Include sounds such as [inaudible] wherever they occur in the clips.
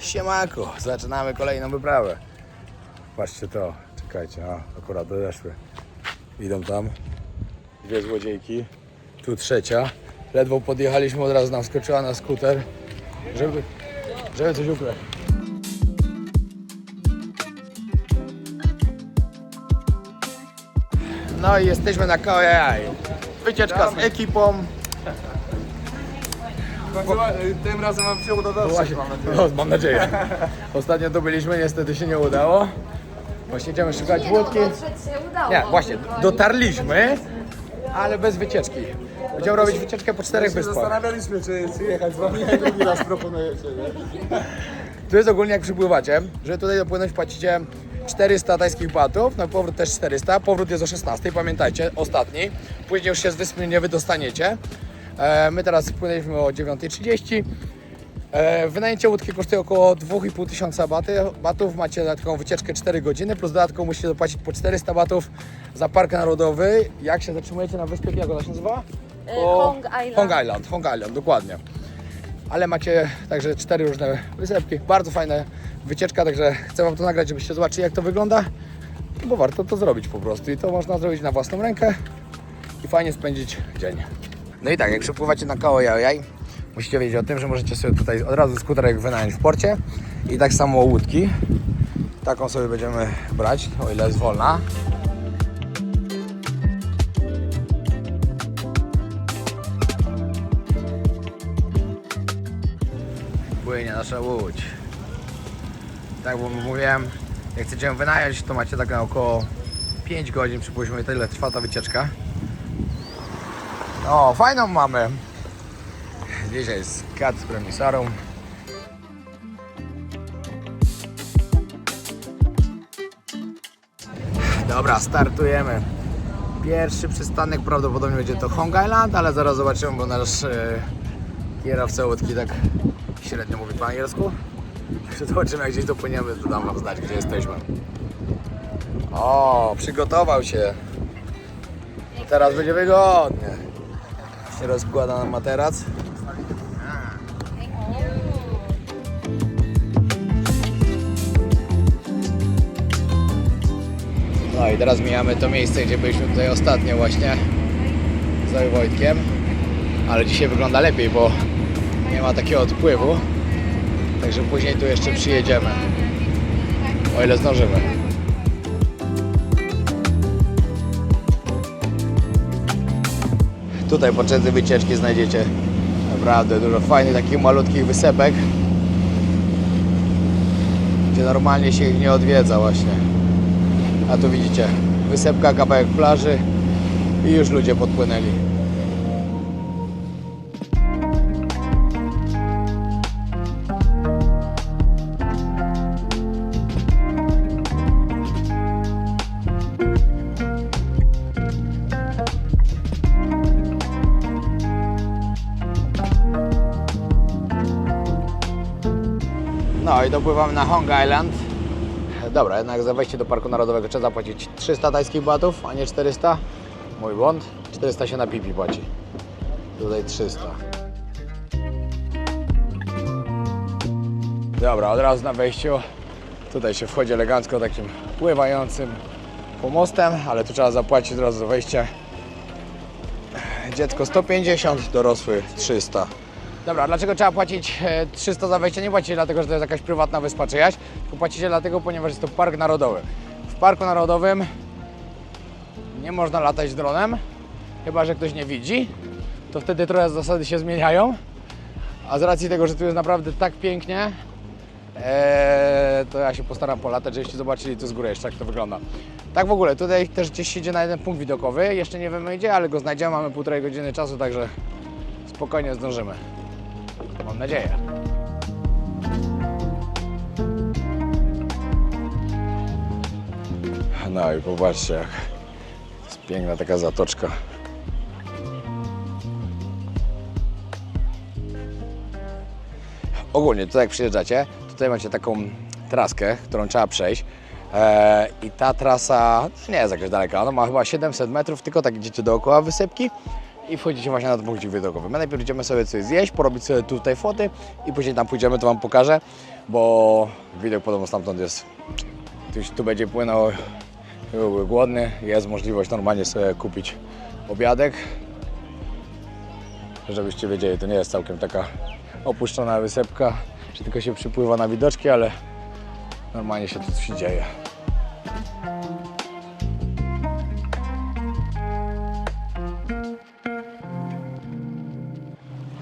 Siemanko, zaczynamy kolejną wyprawę. Patrzcie to, czekajcie, a akurat odeszły. Idą tam. Dwie złodziejki. Tu trzecia. Ledwo podjechaliśmy, od razu nam skoczyła na skuter, żeby, żeby coś ukraść. No i jesteśmy na KOJAJ. Wycieczka z ekipą. Tym razem mam się uda dotrzeć, Właśnie, mam nadzieję. no, mam nadzieję. Ostatnio to byliśmy, niestety się nie udało. Właśnie idziemy szukać łódki. dotrzeć się udało. Nie, właśnie, tylko dotarliśmy, ale bez wycieczki. Będziemy robić wycieczkę po czterech się wyspach. zastanawialiśmy, czy, czy jechać z wami, jak drugi raz proponujecie, nie? Tu jest ogólnie jak przypływacie, że tutaj dopłynąć płacicie 400 tajskich batów, no powrót też 400, powrót jest o 16, pamiętajcie, ostatni. Później już się z wyspy nie wydostaniecie. E, my teraz płynęliśmy o 9.30. E, wynajęcie łódki kosztuje około 2,5 tysiąca baty, batów. Macie dodatkową wycieczkę 4 godziny, plus dodatkowo musicie zapłacić po 400 batów za park narodowy. Jak się zatrzymujecie na wyspie, jak ona się nazywa? E, Hong Island. Hong Island, Hong Island, dokładnie. Ale macie także cztery różne wysepki. Bardzo fajna wycieczka, także chcę Wam to nagrać, żebyście zobaczyli jak to wygląda. Bo warto to zrobić po prostu i to można zrobić na własną rękę i fajnie spędzić dzień. No i tak, jak przypływacie na Kaojajaj, musicie wiedzieć o tym, że możecie sobie tutaj od razu skuterek wynająć w porcie i tak samo łódki. Taką sobie będziemy brać, o ile jest wolna. płynie nasza łódź. Tak jak mówiłem, jak chcecie ją wynająć, to macie tak na około 5 godzin, przypuśćmy, tyle trwa ta wycieczka. O, fajną mamy. Dzisiaj jest kat z premisarą. Dobra, startujemy. Pierwszy przystanek prawdopodobnie będzie to Hong Island, ale zaraz zobaczymy, bo nasz e, kierowca łódki tak średnio mówi po angielsku. [laughs] Zobaczymy jak gdzieś dopłyniemy, to dam wam znać gdzie jesteśmy. O, przygotował się. Teraz będzie wygodnie. Się rozkłada na materac. No i teraz mijamy to miejsce, gdzie byliśmy tutaj ostatnio właśnie z Wojtkiem. Ale dzisiaj wygląda lepiej, bo nie ma takiego odpływu. Także później tu jeszcze przyjedziemy. O ile zdążymy. Tutaj podczas wycieczki znajdziecie naprawdę dużo fajnych takich malutkich wysepek, gdzie normalnie się ich nie odwiedza właśnie. A tu widzicie, wysepka, kawałek plaży i już ludzie podpłynęli. I dopływamy na Hong Island. Dobra, jednak za wejście do Parku Narodowego trzeba zapłacić 300 tajskich batów, a nie 400. Mój błąd. 400 się na pipi płaci. Tutaj 300. Dobra, od razu na wejściu. Tutaj się wchodzi elegancko takim pływającym pomostem, ale tu trzeba zapłacić od razu za wejście. Dziecko 150, dorosły 300. Dobra, dlaczego trzeba płacić e, 300 za wejście? Nie płacicie dlatego, że to jest jakaś prywatna wyspa czyjaś, tylko płacicie dlatego, ponieważ jest to park narodowy. W parku narodowym nie można latać dronem, chyba że ktoś nie widzi, to wtedy trochę zasady się zmieniają. A z racji tego, że tu jest naprawdę tak pięknie, e, to ja się postaram polatać, żebyście zobaczyli tu z góry jeszcze, jak to wygląda. Tak w ogóle, tutaj też gdzieś siedzi na jeden punkt widokowy, jeszcze nie wiemy gdzie, ale go znajdziemy, mamy półtorej godziny czasu, także spokojnie zdążymy. Mam nadzieję. No i popatrzcie, jak jest piękna taka zatoczka. Ogólnie tutaj jak przyjeżdżacie, tutaj macie taką traskę, którą trzeba przejść. E, I ta trasa nie jest jakaś daleka, ona ma chyba 700 metrów, tylko tak idziecie dookoła wysepki i wchodzicie właśnie na punkcik widokowy. My najpierw idziemy sobie coś zjeść, porobić sobie tutaj foty i później tam pójdziemy, to Wam pokażę, bo widok podobno stamtąd jest, ktoś tu będzie płynął, byłby głodny, jest możliwość normalnie sobie kupić obiadek, żebyście wiedzieli, to nie jest całkiem taka opuszczona wysepka, że tylko się przypływa na widoczki, ale normalnie się tu coś dzieje.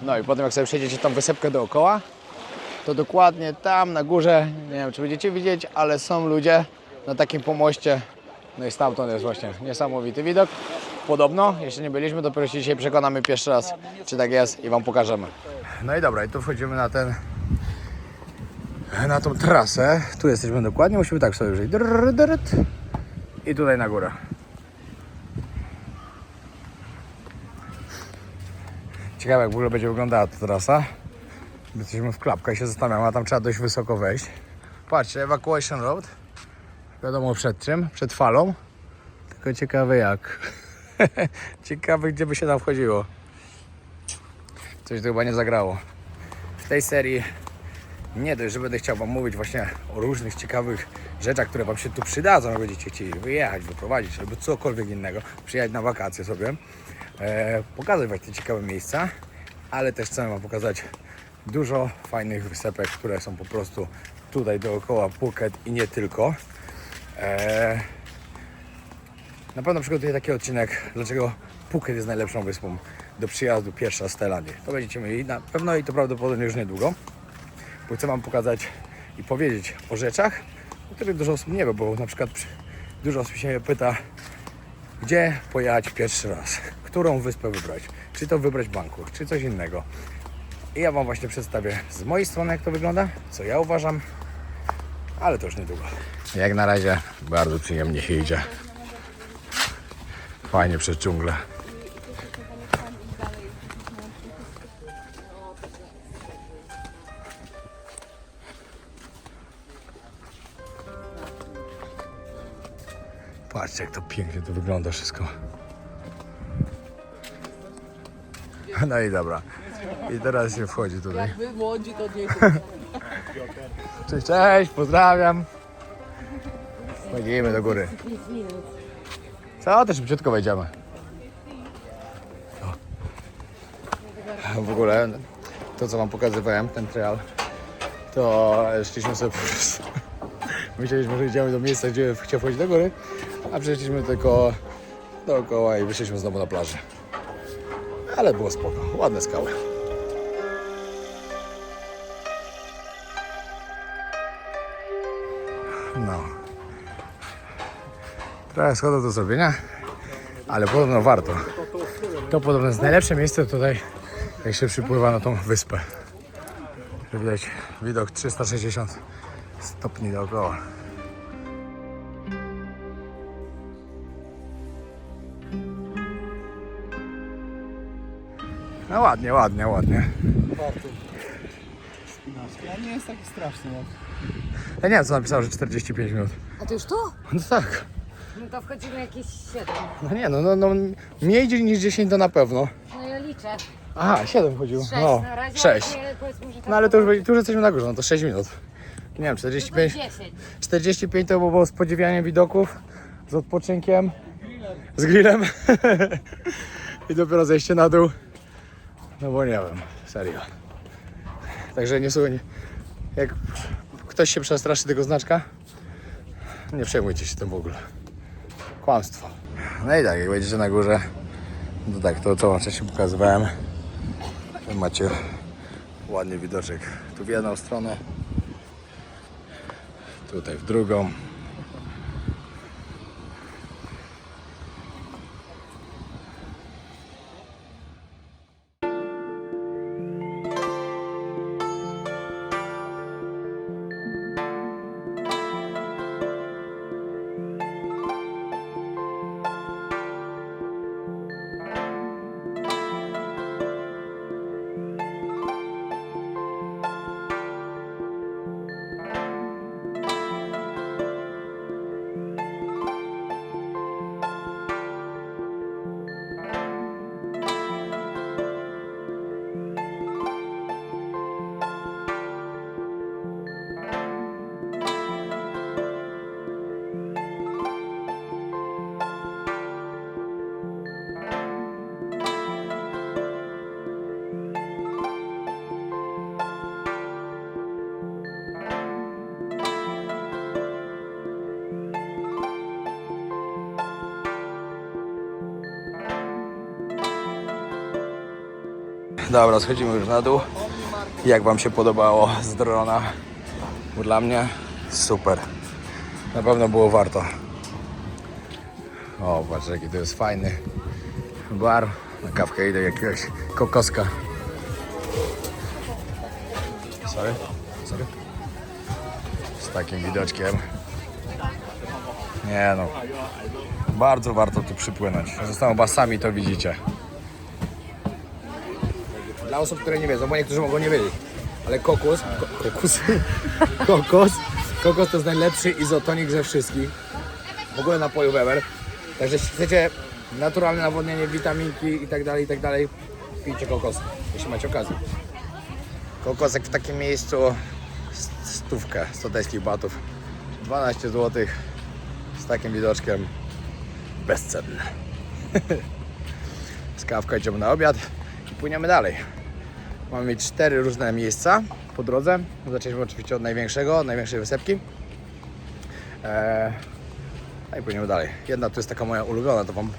No i potem jak sobie przejdziecie tą wysepkę dookoła, to dokładnie tam na górze, nie wiem czy będziecie widzieć, ale są ludzie na takim pomoście. No i stamtąd jest właśnie niesamowity widok. Podobno, jeszcze nie byliśmy, dopiero się dzisiaj przekonamy pierwszy raz, czy tak jest i Wam pokażemy. No i dobra, i tu wchodzimy na ten, na tą trasę. Tu jesteśmy dokładnie, musimy tak sobie drrr, I tutaj na górę. Ciekawe jak w ogóle będzie wyglądała ta trasa. Jesteśmy w klapkach i się zastanawiamy, a tam trzeba dość wysoko wejść. Patrzcie, Evacuation Road. Wiadomo przed czym, przed falą. Tylko ciekawe jak. [laughs] ciekawe gdzie by się tam wchodziło. Coś tu chyba nie zagrało. W tej serii nie dość, że będę chciał Wam mówić właśnie o różnych ciekawych rzeczach, które Wam się tu przydadzą, jak będziecie chcieli wyjechać, wyprowadzić albo cokolwiek innego, przyjechać na wakacje sobie, pokazać Wam te ciekawe miejsca, ale też chcę Wam pokazać dużo fajnych wysepek, które są po prostu tutaj dookoła Phuket i nie tylko. E, na pewno przygotuję taki odcinek, dlaczego Phuket jest najlepszą wyspą do przyjazdu pierwsza z Tajlandii. To będziecie mieli na pewno i to prawdopodobnie już niedługo bo chcę Wam pokazać i powiedzieć o rzeczach, o których dużo osób nie wie, bo na przykład przy- dużo osób się pyta, gdzie pojechać pierwszy raz, którą wyspę wybrać, czy to wybrać Bangkok, czy coś innego. I ja Wam właśnie przedstawię z mojej strony, jak to wygląda, co ja uważam, ale to już niedługo. Jak na razie bardzo przyjemnie się idzie. Fajnie przez dżunglę. Patrzcie, jak to pięknie tu wygląda wszystko. [laughs] No i dobra. I teraz się wchodzi tutaj. Wy młodzi to nie [laughs] Cześć, cześć, pozdrawiam. Wchodzimy do góry. Co? Też szybciutko wejdziemy. O. W ogóle to, co wam pokazywałem, ten trail, to szliśmy sobie po prostu. [laughs] Myśleliśmy, że idziemy do miejsca, gdzie chciał wchodzić do góry, a przeszliśmy tylko dookoła i wyszliśmy znowu na plażę. Ale było spoko, ładne skały. No. Trochę schodów do zrobienia, ale podobno warto. To podobno jest najlepsze miejsce tutaj, jak się przypływa na tą wyspę. Widać widok 360 stopni dookoła. Ładnie, ładnie, ładnie. Warto. A nie jest taki straszny. No. Ja nie wiem co napisał, że 45 minut. A to już tu? No tak. No to wchodzimy jakieś 7. No nie no, no, no mniej niż 10 to na pewno. No ja liczę. Aha, 7 chodziło. 6 No, na razie. 6. Ale powiedzmy, że tak No ale to już, będzie- tu już jesteśmy na górze, no to 6 minut. Nie wiem, to 45, 10. 45 to było z podziwianiem widoków, z odpoczynkiem, z grillem [laughs] i dopiero zejście na dół. No bo nie wiem, serio. Także nie słuchaj, jak ktoś się przestraszy tego znaczka, nie przejmujcie się tym w ogóle. Kłamstwo. No i tak, jak będziecie na górze, to tak, to co wam wcześniej pokazywałem, macie ładny widoczek tu w jedną stronę, tutaj w drugą. Dobra, schodzimy już na dół. Jak Wam się podobało z drona? Bo Dla mnie super. Na pewno było warto. O, patrz jaki to jest fajny bar. Na kawkę idę jakiegoś kokoska. Sorry? Sorry? Z takim widoczkiem. Nie no. Bardzo warto tu przypłynąć. Zresztą chyba sami to widzicie. Dla osób, które nie wiedzą, bo niektórzy mogą nie wiedzieć. Ale kokos, ko, kokos, [laughs] kokos, kokos to jest najlepszy izotonik ze wszystkich. W ogóle napoju Weber. Także jeśli chcecie naturalne nawodnienie, witaminki i tak dalej, i tak dalej, pijcie kokos, jeśli macie okazję. Kokosek w takim miejscu st- stówkę, 100 tajskich batów. 12 zł z takim widoczkiem bezcenne. [laughs] z kawką idziemy na obiad i płyniemy dalej. Mamy cztery różne miejsca po drodze. Zaczęliśmy oczywiście od największego, od największej wysepki. Eee, a i płyniemy dalej. Jedna tu jest taka moja ulubiona, to Wam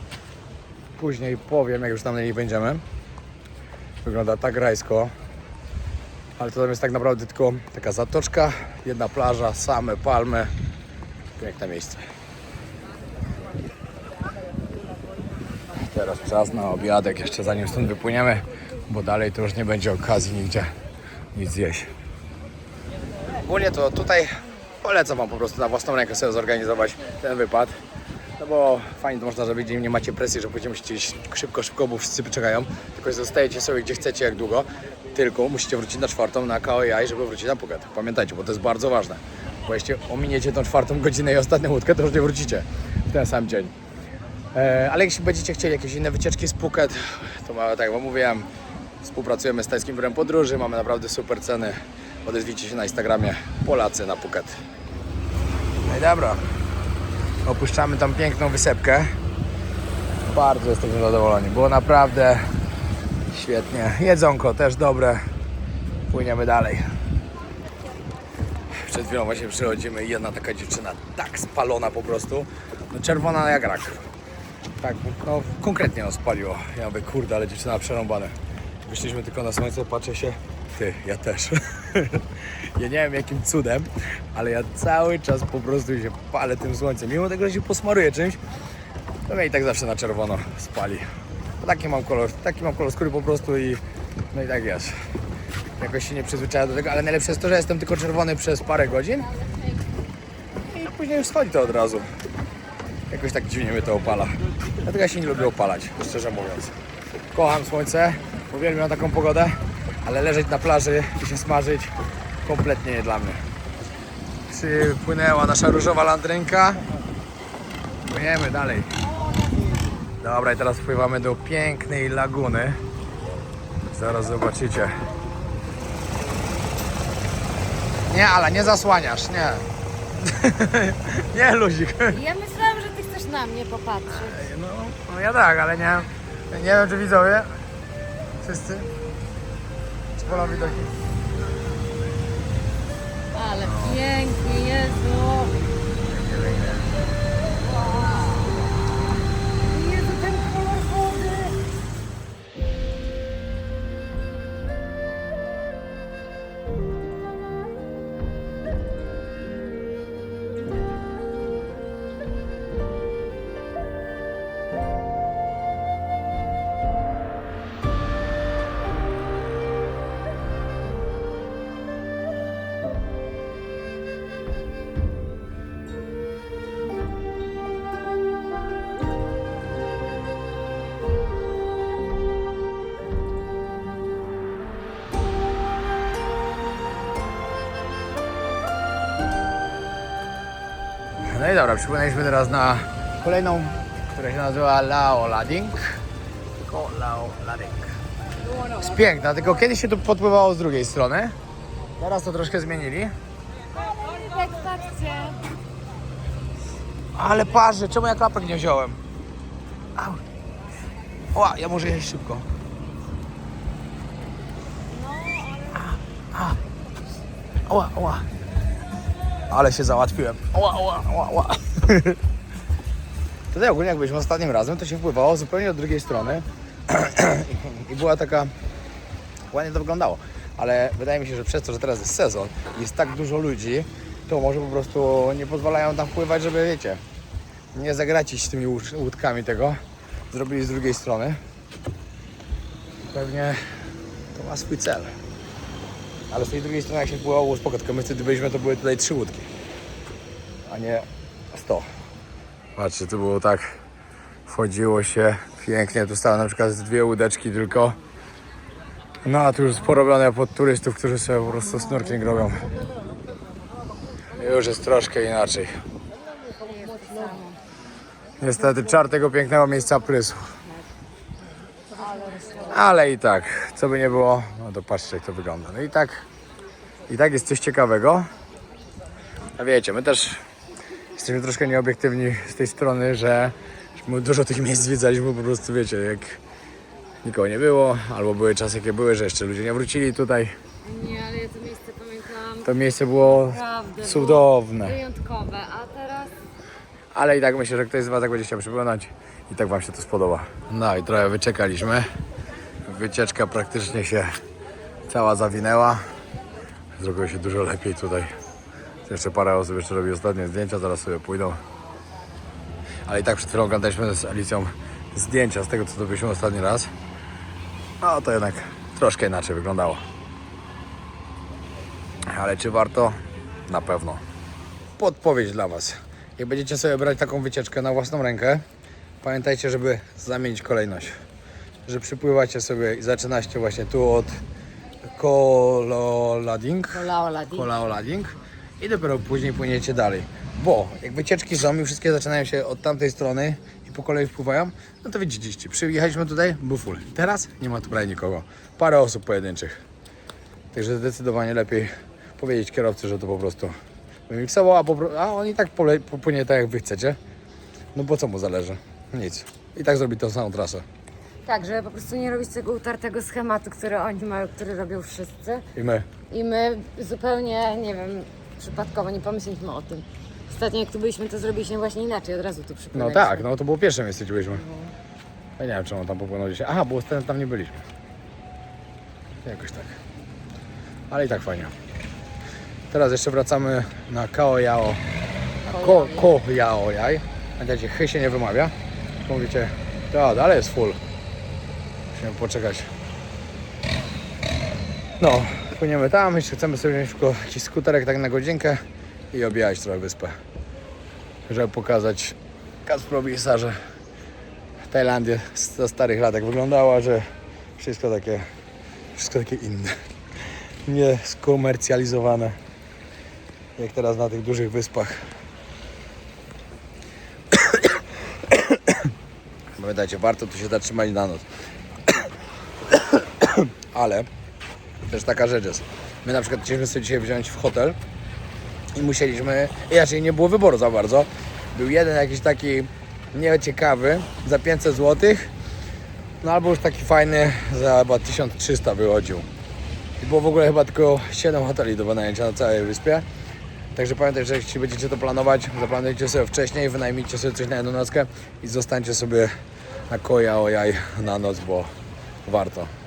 później powiem, jak już tam na niej będziemy. Wygląda tak rajsko. Ale to tam jest tak naprawdę tylko taka zatoczka, jedna plaża, same palmy. Piękne miejsce. Teraz czas na obiadek, jeszcze zanim stąd wypłyniemy, bo dalej to już nie będzie okazji nigdzie nic zjeść. Ogólnie to tutaj polecam Wam po prostu na własną rękę sobie zorganizować ten wypad. No bo fajnie to można zrobić, nie macie presji, że musicie iść szybko, szybko, bo wszyscy czekają. Tylko zostajecie sobie gdzie chcecie, jak długo. Tylko musicie wrócić na czwartą na KOI, żeby wrócić na Phuket. Pamiętajcie, bo to jest bardzo ważne. Bo jeśli ominiecie tą czwartą godzinę i ostatnią łódkę, to już nie wrócicie w ten sam dzień. E, ale jeśli będziecie chcieli jakieś inne wycieczki z Phuket, to tak jak wam mówiłem, współpracujemy z Tajskim Biurem Podróży, mamy naprawdę super ceny. Odezwijcie się na Instagramie Polacy na Phuket. No i dobra, opuszczamy tą piękną wysepkę. Bardzo jesteśmy zadowoleni, było naprawdę świetnie. Jedzonko też dobre. Płyniemy dalej. Przed chwilą właśnie przychodzimy i jedna taka dziewczyna tak spalona po prostu. No czerwona jak rak. Tak, no konkretnie ją spaliło. Ja mówię, kurde, ale dziewczyna przerąbane. Wyszliśmy tylko na słońce, patrzę się, ty, ja też. [laughs] ja nie wiem jakim cudem, ale ja cały czas po prostu się palę tym słońcem. Mimo tego, że się posmaruję czymś, to mnie i tak zawsze na czerwono spali. Taki mam kolor, taki mam kolor skóry po prostu i no i tak jest. Jakoś się nie przyzwyczaiłem do tego, ale najlepsze jest to, że jestem tylko czerwony przez parę godzin i później już schodzi to od razu. Jakoś tak dziwnie mnie to opala. Dlatego ja się nie lubię opalać, szczerze mówiąc. Kocham słońce, uwielbiam taką pogodę, ale leżeć na plaży i się smażyć kompletnie nie dla mnie. Przypłynęła nasza różowa landrynka. Płyniemy dalej. Dobra, i teraz wpływamy do pięknej laguny. Zaraz zobaczycie. Nie, ale nie zasłaniasz, nie. [laughs] nie, luzik. Ja myślałam, że ty chcesz na mnie popatrzeć. No, no ja tak, ale nie, nie wiem czy widzowie, wszyscy, wolą widoki. Ale pięknie. Jezu, dobra, przypłynęliśmy teraz na kolejną, która się nazywa Lao Lading. Tylko Lao Lading. Jest piękna, tylko kiedyś się tu podpływało z drugiej strony. Teraz to troszkę zmienili. Ale parzy, czemu ja klapek nie wziąłem? O, ja muszę jeść szybko. A, a. Ale się załatwiłem. Oła, oła, oła, oła. [laughs] Tutaj ogólnie jak byliśmy ostatnim razem, to się wpływało zupełnie od drugiej strony. [clears throat] I była taka ładnie to wyglądało. Ale wydaje mi się, że przez to, że teraz jest sezon i jest tak dużo ludzi, to może po prostu nie pozwalają tam wpływać, żeby wiecie, nie zagracić tymi łód- łódkami tego. Zrobili z drugiej strony. Pewnie to ma swój cel. Ale z tej drugiej strony jak się pływało spoko, tylko my wtedy byliśmy, to były tutaj trzy łódki, a nie 100. Patrzcie, tu było tak, wchodziło się pięknie, tu stały na przykład dwie łódeczki tylko. No a tu już porobione pod turystów, którzy sobie po prostu snorkeling robią. Już jest troszkę inaczej. Niestety czar tego pięknego miejsca prysł. Ale i tak, co by nie było, no to patrzcie jak to wygląda. No i tak, i tak jest coś ciekawego. A wiecie, my też jesteśmy troszkę nieobiektywni z tej strony, że dużo tych miejsc zwiedzaliśmy, po prostu wiecie, jak nikogo nie było, albo były czasy, jakie były, że jeszcze ludzie nie wrócili tutaj. Nie, ale ja to miejsce pamiętam To miejsce było naprawdę. cudowne. było Wyjątkowe, a teraz Ale i tak myślę, że ktoś z Was tak będzie chciał przypomnieć i tak Wam się to spodoba. No i trochę wyczekaliśmy. Wycieczka praktycznie się cała zawinęła. Zrobiło się dużo lepiej tutaj. Jeszcze parę osób jeszcze robi ostatnie zdjęcia, zaraz sobie pójdą. Ale i tak przed chwilą oglądaliśmy z Alicją zdjęcia z tego, co zrobiliśmy ostatni raz. No to jednak troszkę inaczej wyglądało. Ale czy warto? Na pewno podpowiedź dla Was. Jak będziecie sobie brać taką wycieczkę na własną rękę, pamiętajcie, żeby zamienić kolejność. Że przypływacie sobie i zaczynacie właśnie tu od Kololading, Laoladin. Kolaolading i dopiero później płyniecie dalej. Bo jak wycieczki są i wszystkie zaczynają się od tamtej strony i po kolei wpływają, no to widzieliście, przyjechaliśmy tutaj, był full. Teraz nie ma tu prawie nikogo. Parę osób pojedynczych. Także zdecydowanie lepiej powiedzieć kierowcy, że to po prostu wymiksował, a, a on i tak popłynie tak jak wy chcecie. No bo co mu zależy? Nic. I tak zrobi tą samą trasę. Tak, żeby po prostu nie robić tego utartego schematu, który oni mają, który robią wszyscy. I my. I my zupełnie, nie wiem, przypadkowo nie pomyśleliśmy o tym. Ostatnio jak tu byliśmy, to zrobiliśmy właśnie inaczej, od razu tu No przypomnieliśmy. tak, no to było pierwsze miejsce, gdzie byliśmy. Ja nie wiem, czemu tam popłynął dzisiaj. Aha, bo wtedy tam nie byliśmy. Jakoś tak. Ale i tak fajnie. Teraz jeszcze wracamy na Kao Yao. Ko, ko Yao Jaj. Pamiętajcie, chy się nie wymawia. Mówicie, to dalej jest full. Musimy poczekać. No, płyniemy tam, jeszcze chcemy sobie wziąć tylko jakiś skuterek tak na godzinkę i objechać trochę wyspę. Żeby pokazać Kacprowi że Tajlandia za starych lat jak wyglądała, że wszystko takie, wszystko takie inne. Nie skomercjalizowane. Jak teraz na tych dużych wyspach. [coughs] Pamiętajcie, warto tu się zatrzymać na noc. Ale też taka rzecz jest. My na przykład chcieliśmy sobie dzisiaj wziąć w hotel i musieliśmy, inaczej nie było wyboru za bardzo. Był jeden jakiś taki nieciekawy za 500 zł, no albo już taki fajny za chyba 1300 wychodził. I było w ogóle chyba tylko 7 hoteli do wynajęcia na całej wyspie. Także pamiętajcie, że jeśli będziecie to planować, zaplanujcie sobie wcześniej, wynajmijcie sobie coś na jedną nockę i zostańcie sobie na koja ojaj na noc, bo warto.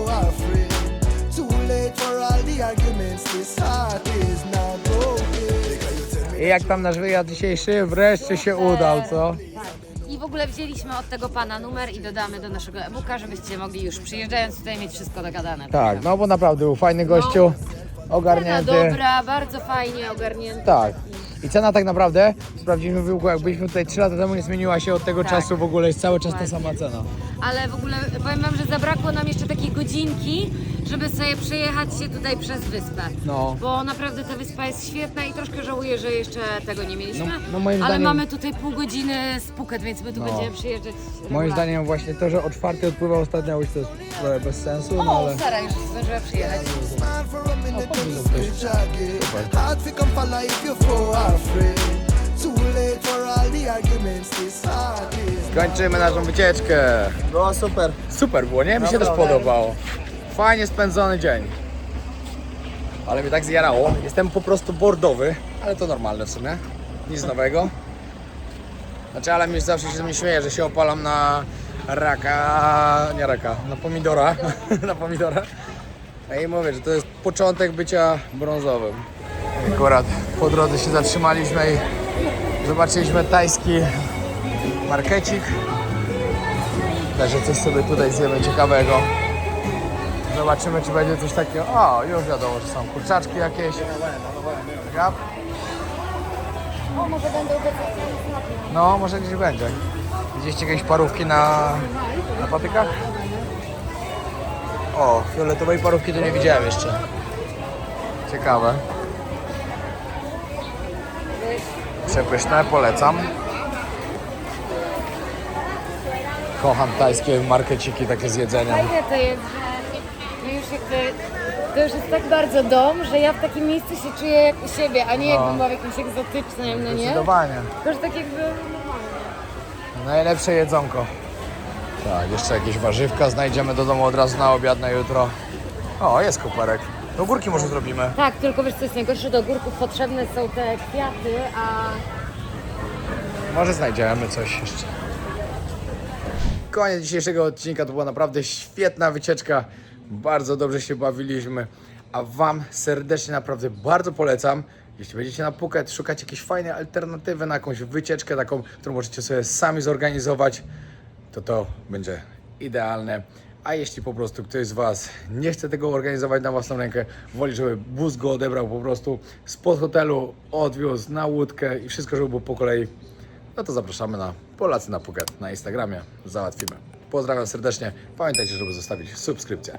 I jak tam nasz wyjazd dzisiejszy? Wreszcie się udał, co? I w ogóle wzięliśmy od tego pana numer i dodamy do naszego e-booka, żebyście mogli już przyjeżdżając tutaj mieć wszystko dogadane. Tak, no bo naprawdę był fajny gościu, Cena ogarnięty. dobra, bardzo fajnie ogarnięty. Tak. I cena tak naprawdę, sprawdziliśmy w wyłku, jak byliśmy tutaj 3 lata temu, nie zmieniła się od tego Tak. czasu, w ogóle jest cały czas ta sama cena. Ale w ogóle powiem wam, że zabrakło nam jeszcze takiej godzinki, żeby sobie przejechać się tutaj przez wyspę. No. Bo naprawdę ta wyspa jest świetna i troszkę żałuję, że jeszcze tego nie mieliśmy. No- no moim Ale zdaniem- mamy tutaj pół godziny z Phuket, więc my tu No. będziemy przyjeżdżać. Moim regularnie. zdaniem właśnie to, że o czwartej odpływa ostatnia łódź, to jest trochę bez sensu, no O, ale... Sara już zdążyła przyjechać. smile for a minute, in the 26 jacket. Hard to come follow if you're for afraid. Too late for all the arguments, this heart is. Kończymy naszą wycieczkę. Było super. Super było, nie? Mi się też podobało. Fajnie spędzony dzień. Ale mnie tak zjarało. Jestem po prostu bordowy, ale to normalne w sumie. Nic nowego. Znaczy, ale mi zawsze się mi śmieje, że się opalam na raka, nie raka, na pomidora. [laughs] na pomidora. I mówię, że to jest początek bycia brązowym. Akurat po drodze się zatrzymaliśmy i zobaczyliśmy tajski markecik. Także coś sobie tutaj zjemy ciekawego. Zobaczymy, czy będzie coś takiego. O, już wiadomo, że są kurczaczki jakieś. Gap. O, może będą No, może gdzieś będzie. Widzieliście jakieś parówki na, na patykach? O, fioletowej parówki to nie widziałem jeszcze. Ciekawe. Przepyszne, polecam. Kocham tajskie markeciki takie z jedzeniem. Fajne to jest, że jakby, to już jest tak bardzo dom, że ja w takim miejscu się czuję jak u siebie, a nie jakbym była w jakimś egzotycznym, no nie? Zdecydowanie. To już tak jakby normalnie. Najlepsze jedzonko. Tak, jeszcze jakieś warzywka znajdziemy do domu od razu na obiad na jutro. O, jest koparek. Do górki może zrobimy. Tak, tylko wiesz co jest najgorsze, do ogórków potrzebne są te kwiaty, a Może znajdziemy coś jeszcze. Koniec dzisiejszego odcinka. To była naprawdę świetna wycieczka. Bardzo dobrze się bawiliśmy. A Wam serdecznie naprawdę bardzo polecam. Jeśli będziecie na Phuket szukać jakiejś fajnej alternatywy na jakąś wycieczkę taką, którą możecie sobie sami zorganizować, to to będzie idealne. A jeśli po prostu ktoś z Was nie chce tego organizować na własną rękę, woli, żeby bus go odebrał po prostu spod hotelu, odwiózł na łódkę i wszystko, żeby było po kolei, no to zapraszamy na Polacy na Phuket na Instagramie. Załatwimy. Pozdrawiam serdecznie. Pamiętajcie, żeby zostawić subskrypcję.